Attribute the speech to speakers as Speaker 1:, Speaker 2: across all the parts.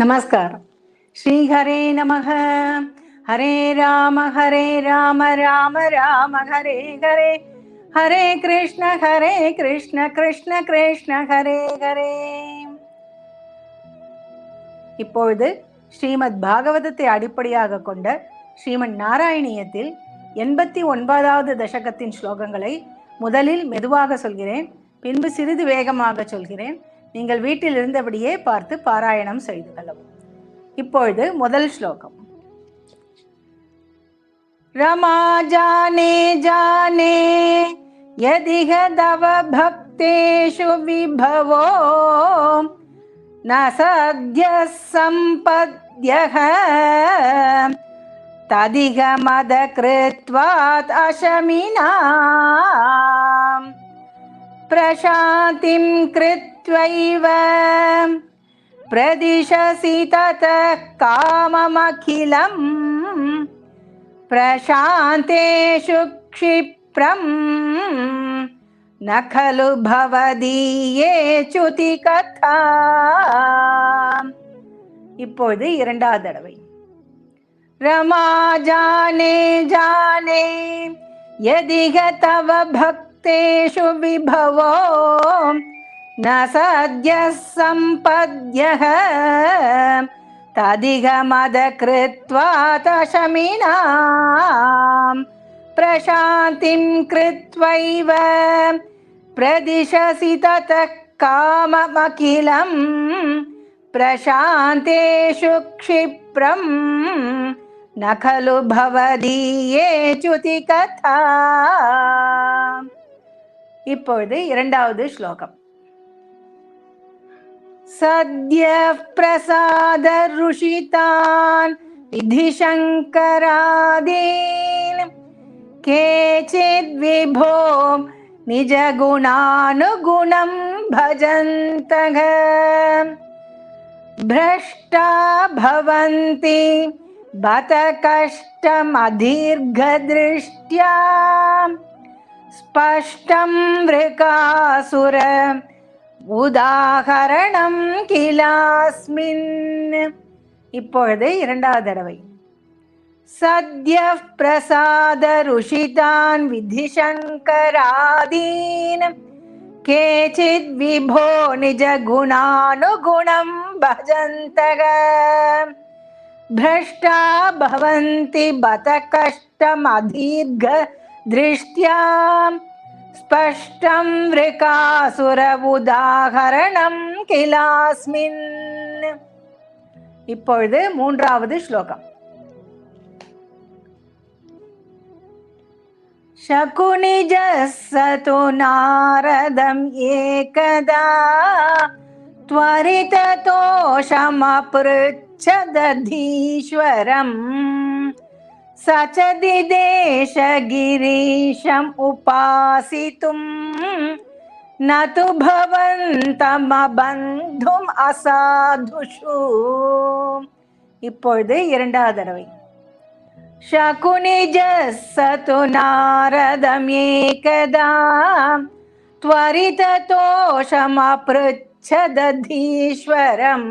Speaker 1: नमस्कार ஸ்ரீ ஹரே நமக. हरे राम हरे ராம ராம राम ஹரே हरे हरे कृष्ण हरे கிருஷ்ண கிருஷ்ண कृष्ण ஹரே हरे இப்பொழுது ஸ்ரீமத் பாகவதத்தை அடிப்படையாக கொண்ட ஸ்ரீமன் நாராயணியத்தில் எண்பத்தி ஒன்பதாவது தசகத்தின் ஸ்லோகங்களை முதலில் மெதுவாக சொல்கிறேன் பின்பு சிறிது வேகமாக சொல்கிறேன். நீங்கள் வீட்டில் இருந்தபடியே பார்த்து பாராயணம் செய்து கொள்ளவும் இப்பொழுது முதல் ஸ்லோகம் रमा जाने जाने यदिह तव भक्तेषु विभवो न सद्यः सम्पद्यः तदिगमदकृत्वात् अशमिनाम् प्रशान्तिं कृत्वैव प्रदिशसि ततः काममखिलम् प्रशान्तेषु क्षिप्रम् न खलु भवदीये च्युति கதா இப்பொழுது இரண்டாவது தடவை रमा जाने जाने यदिह तव भक्तेषु विभवो न सद्यः सम्पद्यः। तदिगमदकृत्वा प्रशान्तिं कृत्वैव प्रदिशसि ततः काममखिलं प्रशान्तेषु क्षिप्रं न खलु भवदीये च्युति கதா இப்பொழுது இரண்டாவது ஸ்லோகம் सद्यः प्रसाद ऋषितान् विधिशङ्करादीन् केचिद्विभो निजगुणानुगुणं भजन्तः भ्रष्टा भवन्ति बत कष्टमदीर्घदृष्ट्या स्पष्टं वृकासुर உதாகரணம் கிலாஸ்மின் இப்பொழுது இரண்டாவது தடவை சத்ய பிரசாத ருஷிதான் விதிசங்கராதீன் கேச்சித் விபோ நிஜ குணானுகுணம் பஜந்தக भ्रष्टा भवन्ति बत कष्टमदीर्घ दृष्ट्या स्पष्टं वृकासुर उदाहरणं கிலாஸ்மின் இப்பொழுது மூன்றாவது ஸ்லோகம் शकुनिजः स तु नारदम् एकदा त्वरिततोषमपृच्छदधीश्वरम् स च दिदेशगिरीशम् उपासितुम् न तु भवन्तमबन्धुम् அசாதுஷு இப்பொழுது இரண்டாவது தடவை शकुनिजस्सतु नारदमेकदा त्वरिततोषमपृच्छदधीश्वरम्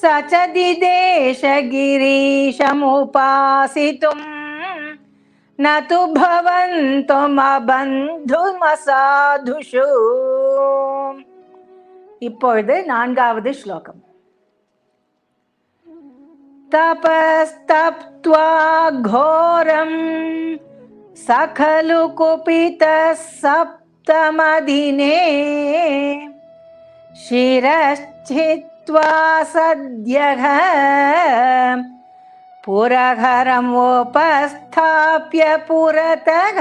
Speaker 1: स च दिदेशगिरीशमुपासितुम् न तु भवन्तुमबन्धुमसाधुषु இப்பொழுது நான்காவது ஸ்லோகம் तपस्तप्त्वा घोरं स खलु कुपितः सप्तमदिने शिरश्चित्वा सद्यः पुरहरमुपस्थाप्य पुरतः।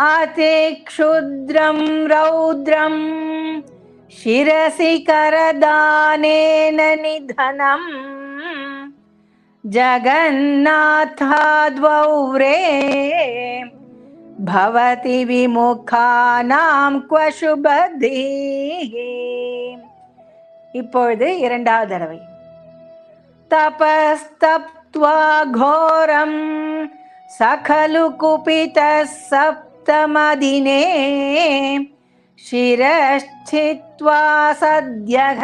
Speaker 1: अतिक्षुद्रं रौद्रम् शिरसि करदानेन निधनम् जगन्नाथाद्वौरे भवति विमुखानां क्व शुभधिः இப்பொழுது இரண்டாவது தடவை तपस्तप्त्वा घोरं सखलु कुपितः सप्तमदिने शिरश्चित्वा सद्यः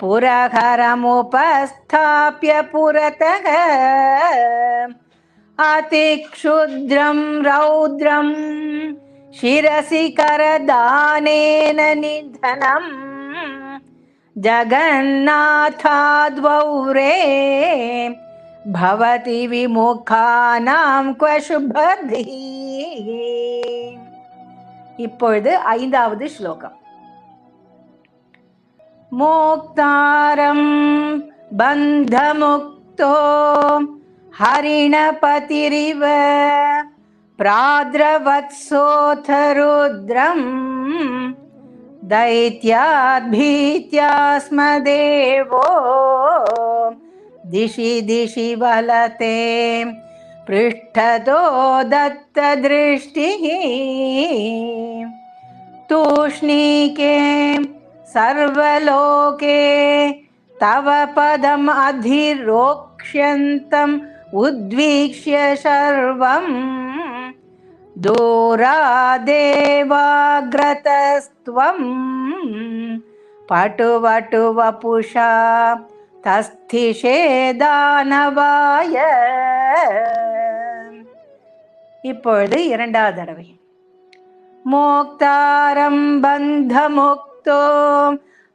Speaker 1: पुरहरमुपस्थाप्य पुरतः अतिक्षुद्रं रौद्रं शिरसि करदानेन निधनम् जगन्नाथाद्वौरे भवति विमुखानां क्व शुभधिः இப்பொழுது ஐந்தாவது ஸ்லோகம் மோக்தாரம் பந்தமுக்தோ ஹரிணபதிரிவ प्राद्रवत्सोऽथ रुद्रम् दैत्याद्भीत्या स्म देवो दिशि दिशि बलते पृष्ठतो दत्तदृष्टिः। तूष्णीके सर्वलोके तव पदम् अधिरोक्ष्यन्तम् उद्वीक्ष्य सर्वम् दूरादेवाग्रतस्त्वं पटुवटुवपुषा தஸ்திஷே தானவாய இப்பொழுது இரண்டாவது தடவை மோக்தாரம் பந்தமுக்தோ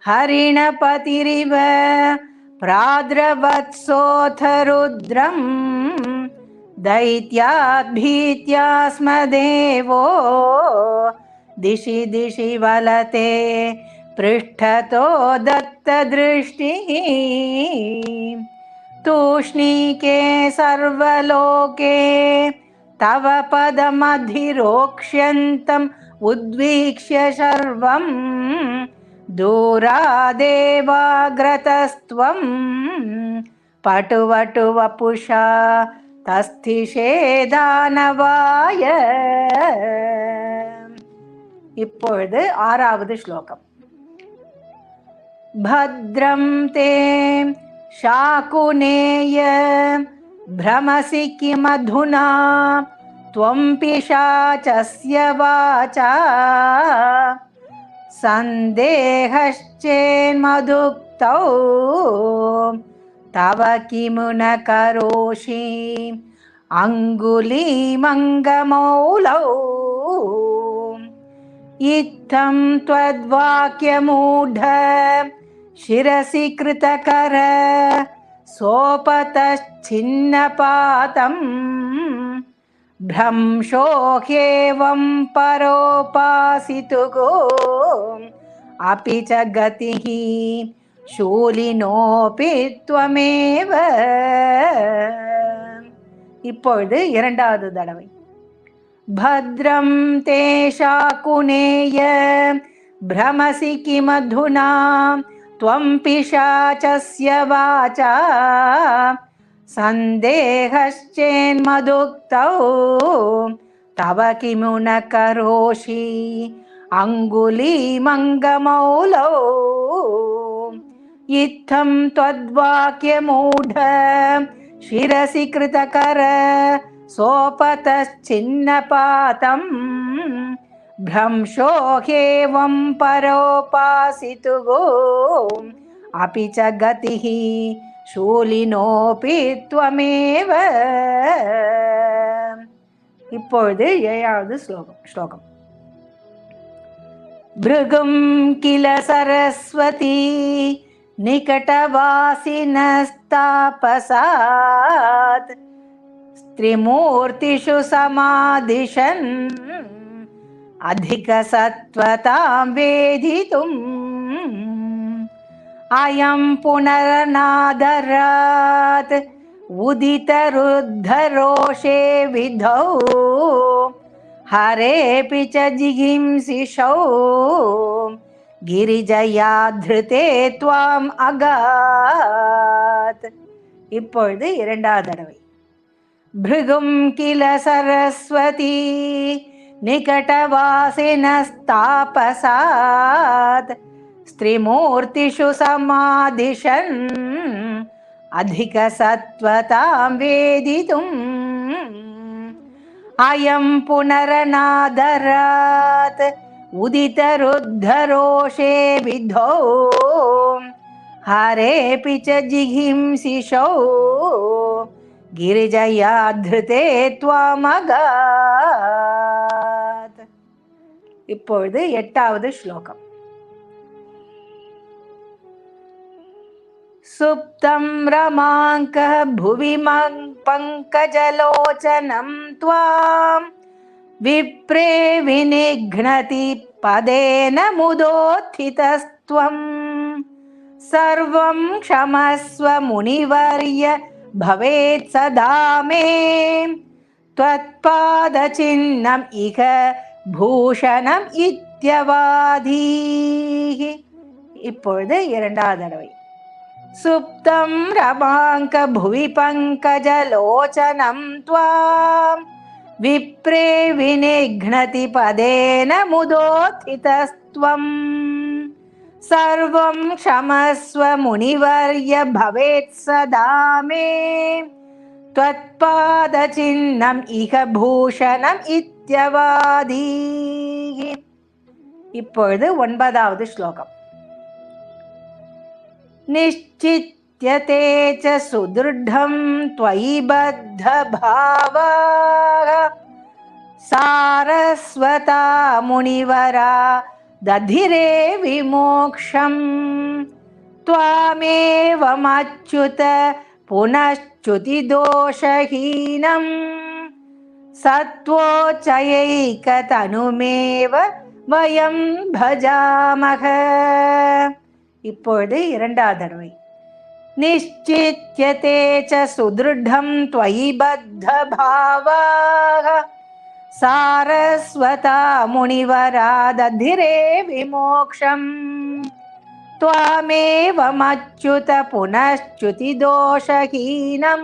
Speaker 1: ஹரிணபதிரிவ प्राद्रवत्सोऽथ रुद्रम् दैत्याद्भीत्या स्म देवो दिशि दिशि वलते पृष्ठतो दत्तदृष्टिः। तूष्णीके सर्वलोके तव पदमधिरोक्ष्यन्तम् उद्वीक्ष्य सर्वम् दूरादेवाग्रतस्त्वं। पटुवटुवपुषा स्थिषेदानवाय इ आरवद् श्लोकम् भद्रं ते शाकुनेय भ्रमसि किमधुना त्वं पिशाचस्य वाचा। सन्देहश्चेन्मधुक्तौ तव किमु न करोषि? अङ्गुलीमङ्गमौलौ। इत्थं त्वद्वाक्यमूढ शिरसि कृतकर सोपतश्छिन्नपातम्। भ्रंशो ह्येवं परोपासितुः। अपि च गतिः शूलिनोऽपि त्वमेव இப்பொழுது இரண்டாவது தடவை भद्रं ते शाकुनेय भ्रमसि किमधुना त्वं पिशाचस्य वाचा सन्देहश्चेन्मदुक्तौ तव किमु न करोषि अङ्गुलीमङ्गमौलौ इत्थं त्वद्वाक्यमूढ शिरसि कृतकर सोपतश्चिन्नपातं भ्रंशो ह्येवं परोपासितुः अपि च गतिः शूलिनोऽपि त्वमेव இப்பொழுது ஏழாவது ஸ்லோகம் ஸ்லோகம் भृगुं किल सरस्वती निकटवासिनस्तापसात् त्रिमूर्तिषु समादिशन् अधिकसत्त्वतां वेदितुम् अयं पुनरनादरात् उदितरुद्धरोषे विधौ हरेऽपि च जिगिंसिषौ गिरिजया धृते त्वाम् अगात् இப்பொழுது இரண்டாவது தடவை भृगुं किल सरस्वती निकटवासिनस्तापसात् स्त्रिमूर्तिषु समादिशन् अधिकसत्त्वतां वेदितुम् अयं पुनरनादरात् उदितरुद्धरोषे विधौ हरेऽपि च जिघिंसिषौ गिरिजया धृते त्वामगात् இப்பொழுது எட்டாவது ஸ்லோகம் सुप्तं रमाङ्कः भुवि पङ्कजलोचनं त्वां विप्रे विनिघ्नति पदेन मुदोत्थितस्त्वं सर्वं क्षमस्व मुनिवर्य भवेत् सदा मे त्वत्पादचिह्नम् इह பூஷணம் இத்தியவாதீः இப்பொழுது இரண்டாவது தடவை சுப்தம் ரமாங்க புவி பங்கஜலோச்சனம் त्वां विप्रे विनिघ्नति पदेन मुदोत्थितस्त्वं सर्वं क्षमस्व मुनिवर्य भवेत् सदा मे त्वत्पादचिह्नम् इह பூஷணம் இத்தியவாதி இப்பொழுது ஒன்பதாவது ஸ்லோகம் निश्चित्यते च सुदृढं त्वयि बद्धभावाः सारस्वता मुनिवरा दधिरे विमोक्षम् त्वामेवमच्युत पुनश्च्युतिदोषहीनं सत्वोच्चयैकतनुमेव वयं भजामः இப்பொழுது இரண்டாவது தடவை నిశ్చిత్యతే చ సుదృఢం త్వయి బద్ధభావాః సారస్వత మునివరాదధిరే విమోక్షం త్వామేవమచ్యుత పునశ్చ్యుతిదోషహీనం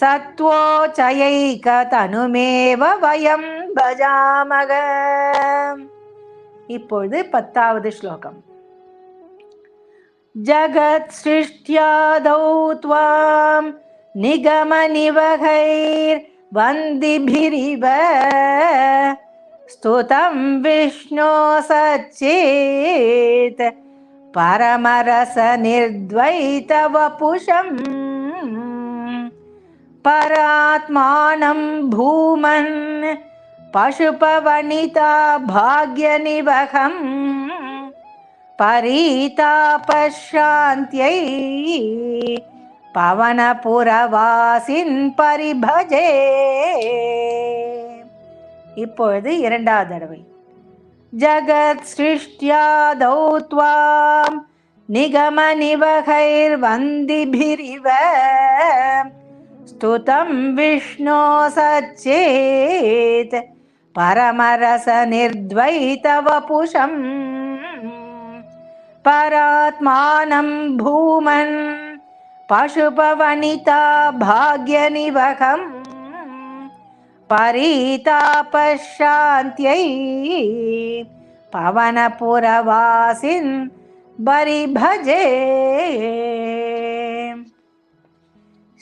Speaker 1: சத்வோச்சைக்கதனுமேவ வயம் பஜாமக இப்பொழுது பத்தாவது ஸ்லோகம் जगत्सृष्ट्यादौ त्वां निगमनिवहैर्वन्दिभिरिव स्तुतं विष्णो सच्चेत् परमरसनिर्द्वैतवपुषम् परात्मानं भूमन् पशुपवनिता भाग्यनिवहम् பரீதாபசாந்தியை பவனபுரவாசின் பரிபஜே இப்பொழுது இரண்டாவது தடவை. ஜகத் சிருஷ்டியாதௌ துவாம் நிகம நிவகைர் வந்திபிரிவ ஸ்துதம் விஷ்ணோ சச்சேத் பரமரச நிர்த்வைதவபுஷம் परात्मानं भूमन् पशुपवनिता भाग्यनिवहम् परीतापशान्त्यै पवनपुरवासिन् बरिभजे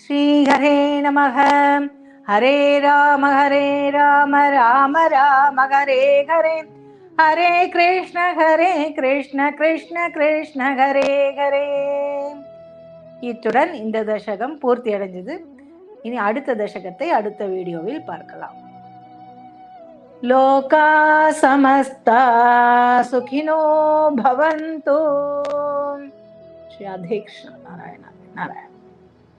Speaker 1: श्रीहरे नमः हरे राम हरे राम राम राम हरे हरे ஹரே கிருஷ்ண ஹரே கிருஷ்ண கிருஷ்ண கிருஷ்ண ஹரே ஹரே. இத்துடன் இந்த தசகம் பூர்த்தி அடைஞ்சது. இனி அடுத்த தசகத்தை அடுத்த வீடியோவில் பார்க்கலாம். லோகா சமஸ்தா சுகினோ பவந்தோ. ஸ்ரீ அதே கிருஷ்ண நாராயண நாராயண